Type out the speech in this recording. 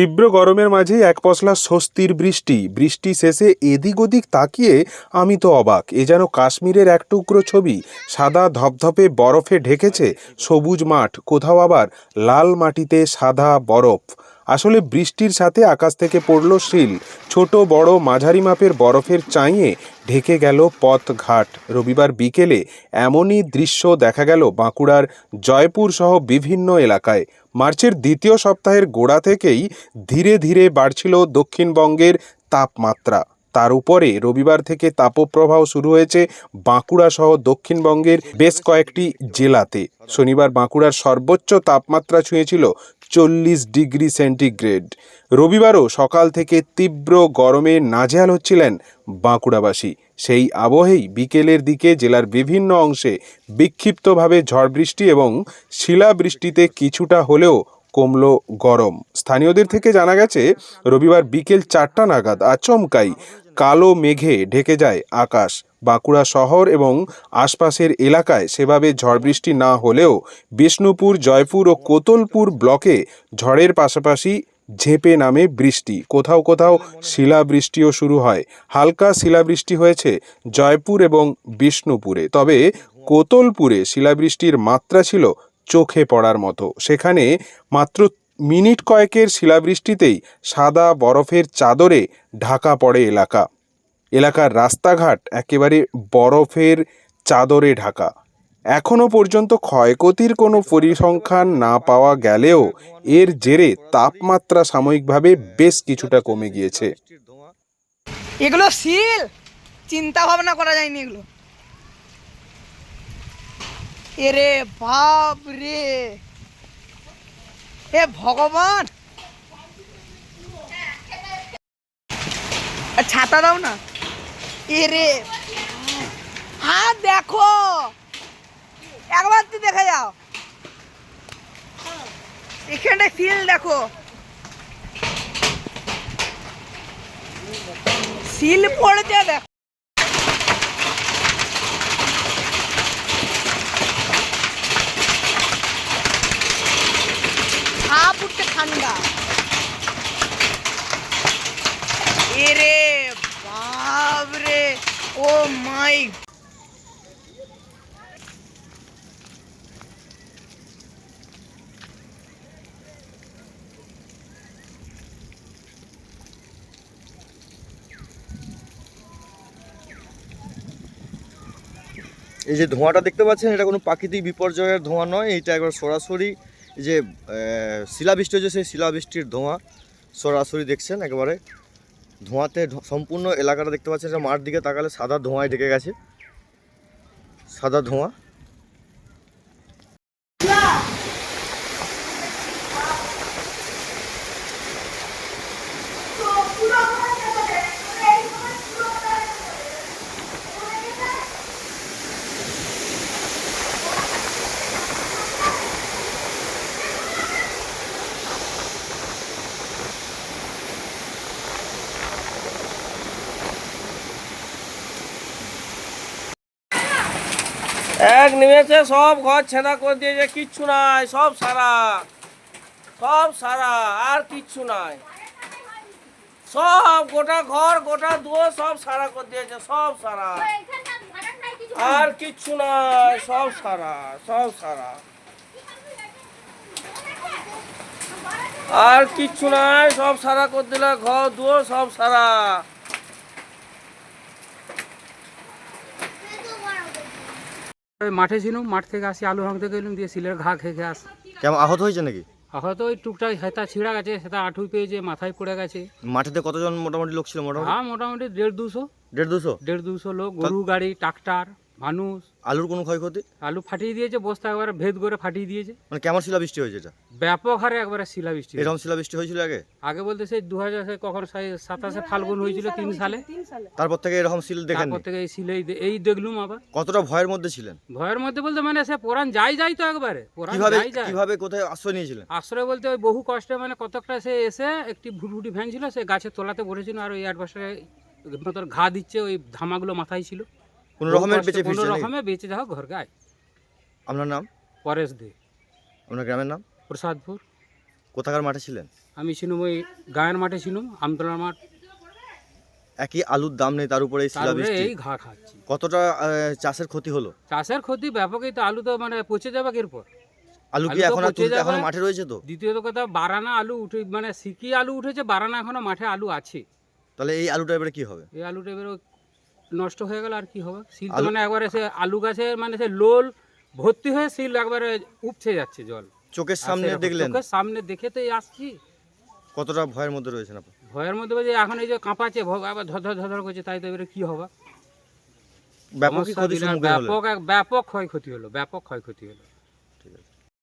তীব্র গরমের মাঝে এক পশলা স্বস্তির বৃষ্টি। বৃষ্টি শেষে এদিক ওদিক তাকিয়ে আমি তো অবাক। এ যেন কাশ্মীরের এক টুকরো ছবি। সাদা ধপধপে বরফে ঢেকেছে সবুজ মাঠ, কোথাও আবার লাল মাটিতে সাদা বরফ। আসলে বৃষ্টির সাথে আকাশ থেকে পড়ল শিল। ছোট বড় মাঝারি মাপের বরফের চাইয়ে ঢেকে গেল পথ ঘাট রবিবার বিকেলে এমনই দৃশ্য দেখা গেল বাঁকুড়ার জয়পুর সহ বিভিন্ন এলাকায়। মার্চের দ্বিতীয় সপ্তাহের গোড়া থেকেই ধীরে ধীরে বাড়ছিল দক্ষিণবঙ্গের তাপমাত্রা। তার উপরে রবিবার থেকে তাপপ্রবাহ শুরু হয়েছে বাঁকুড়া সহ দক্ষিণবঙ্গের বেশ কয়েকটি জেলাতে। শনিবার বাঁকুড়ার সর্বোচ্চ তাপমাত্রা ছুঁয়েছিল চল্লিশ ডিগ্রি সেন্টিগ্রেড। রবিবারও সকাল থেকে তীব্র গরমে নাজেহাল হচ্ছিলেন বাঁকুড়াবাসী। সেই আবহেই বিকেলের দিকে জেলার বিভিন্ন অংশে বিক্ষিপ্তভাবে ঝড় বৃষ্টি এবং শিলাবৃষ্টিতে কিছুটা হলেও কমল গরম। স্থানীয়দের থেকে জানা গেছে, রবিবার বিকেল চারটা নাগাদ আচমকাই কালো মেঘে ঢেকে যায় আকাশ। বাঁকুড়া শহর এবং আশপাশের এলাকায় সেভাবে ঝড় বৃষ্টি না হলেও বিষ্ণুপুর, জয়পুর ও কোতলপুর ব্লকে ঝড়ের পাশাপাশি ঝেঁপে নামে বৃষ্টি। কোথাও কোথাও শিলাবৃষ্টিও শুরু হয়। হালকা শিলাবৃষ্টি হয়েছে জয়পুর এবং বিষ্ণুপুরে। তবে কোতলপুরে শিলাবৃষ্টির মাত্রা ছিল চোখে পড়ার মতো। সেখানে মাত্র মিনিট কয়েকের শিলাবৃষ্টিতেই সাদা বরফের চাদরে ঢাকা পড়ে এলাকা। এলাকার রাস্তাঘাট একেবারে বরফের চাদরে ঢাকা। এখনও পর্যন্ত ক্ষয়ক্ষতির কোনো পরিসংখ্যান না পাওয়া গেলেও এর জেরে তাপমাত্রা সাময়িকভাবে বেশ কিছুটা কমে গিয়েছে। এগুলো সিল! চিন্তা ভাবনা করা যায়নি এগুলো। এরে বাপ রে। এ ভগবান। ছাতা দাও না। এরে হ্যাঁ দেখো। একবার তুই দেখে যাও। এখানে সিল দেখো। সিল পড়েছে, দেখ। ঠান্ডা। এরে বাবরে ও মাই এই যে ধোঁয়াটা দেখতে পাচ্ছেন, এটা কোনো প্রাকৃতিক বিপর্যয়ের ধোঁয়া নয় এটা একবার সরাসরি যে শিলাবৃষ্টি হচ্ছে সেই শিলাবৃষ্টির ধোঁয়া সরাসরি দেখছেন একেবারে। ধোঁয়াতে সম্পূর্ণ এলাকাটা দেখতে পাচ্ছেন মাঠ দিকে তাকালে সাদা ধোঁয়ায় ঢেকে গেছে। সাদা ধোঁয়া। এক নেমেছে সব ঘর ছেঁদা করে দিয়েছে কিচ্ছু নাই, সব সারা। সব সারা, আর কিচ্ছু নাই। সব গোটা ঘর, গোটা দুয়ার সব সারা করে দিয়েছে, সব সারা। আর কিচ্ছু নাই, সব সারা সব সারা। আর কিচ্ছু নাই, সব সারা করে দিলে, ঘর, দুয়ার সব সারা। মাঠে ছিলাম মাঠ থেকে আসি আলু ভাঙতে গেলাম দিয়ে সিলের ঘা খেয়ে খেয়ে আস। কেমন আহত হয়েছে নাকি? আহত ওই টুকটাক হেতা ছিঁড়া গেছে সেটা আঁঠুই পেয়েছে মাথায় পড়ে গেছে। মাঠেতে কতজন মোটামুটি লোক ছিল মোটামুটি? হ্যাঁ মোটামুটি দেড় দুশো। দেড় দুশো? দেড় দুশো লোক গরু গাড়ি ট্রাক্টর। মানুষ। আলুর কোনো ক্ষয়ক্ষতি? আলু ফাটিয়ে দিয়েছে বস্তা একবারে ভেদ করে ফাটিয়ে দিয়েছে। মানে কেমন শিলাবৃষ্টি হয়েছে এটা? ব্যাপক হারে একবারে শিলাবৃষ্টি এরকম শিলাবৃষ্টি হয়েছিল আগে? আগে বলতে সেই দু হাজার কখন সাতাশে ফাল্গুন হয়েছিল তিন সালে তারপর থেকে এরকম শিল দেখেন তারপর থেকে এই শিলেই এই দেখলুম আবার। কতটা ভয়ের মধ্যে ছিলেন? ভয়ের মধ্যে বলতে মানে সে পোড়ান যাই যাই তো একবারে কীভাবে যাই যায় কীভাবে কোথায় আশ্রয় নিয়েছিলেন? আশ্রয় বলতে ওই বহু কষ্টে মানে কতকটা সে এসে একটি ভুটভুটি ভ্যান ছিল সে গাছের তলাতে বসেছিল আর ওই অ্যাডভার্সে তোর ঘা দিচ্ছে ওই ধামাগুলো মাথায় ছিল। কোন রকমের বেঁচে কোনো ফিরছেন নাকি? রকমে বেঁচে যাও ঘর গায়ে। আপনার নাম? পরেশ দে। আপনার গ্রামের নাম? প্রসাদপুর। কোথাকার মাঠে ছিলেন? আমি ছিলাম ওই গায়ের মাঠে ছিলাম আমতলার মাঠ। একই আলুর দাম নেই তার উপরে শিলাবৃষ্টি এই ঘা খাচ্ছি। কতটা চাষের ক্ষতি হলো? চাষের ক্ষতি ব্যাপকই তো আলু তো মানে পচে যাবে এরপর আলু কি এখন যাবে। মাঠে রয়েছে তো? দ্বিতীয়ত কথা বারানা আলু উঠে মানে সিকি আলু উঠেছে বারানা এখনও মাঠে আলু আছে। তাহলে এই আলুটা এবারে কি হবে? এই আলুটা এবারে নষ্ট হয়ে গেল আর কি হবে? শিল তো মানে একবারে সে আলু গাছে মানে সে লোল ভর্তি হয়ে শিল একবারে উপছে যাচ্ছে জল। চোখের সামনে দেখলেন? চোখের সামনে দেখে তো আসছি। কতটা ভয়ের মধ্যে রয়েছেন আপনি? ভয়ের মধ্যে বলছে এখন এই যে কাঁপাচ্ছে ভগ আবার ধর ধর ধর ধর করছে তাই তো এবারে কি হবে? ব্যাপক ব্যাপক ক্ষয়ক্ষতি হলো ব্যাপক ক্ষয়ক্ষতি হলো।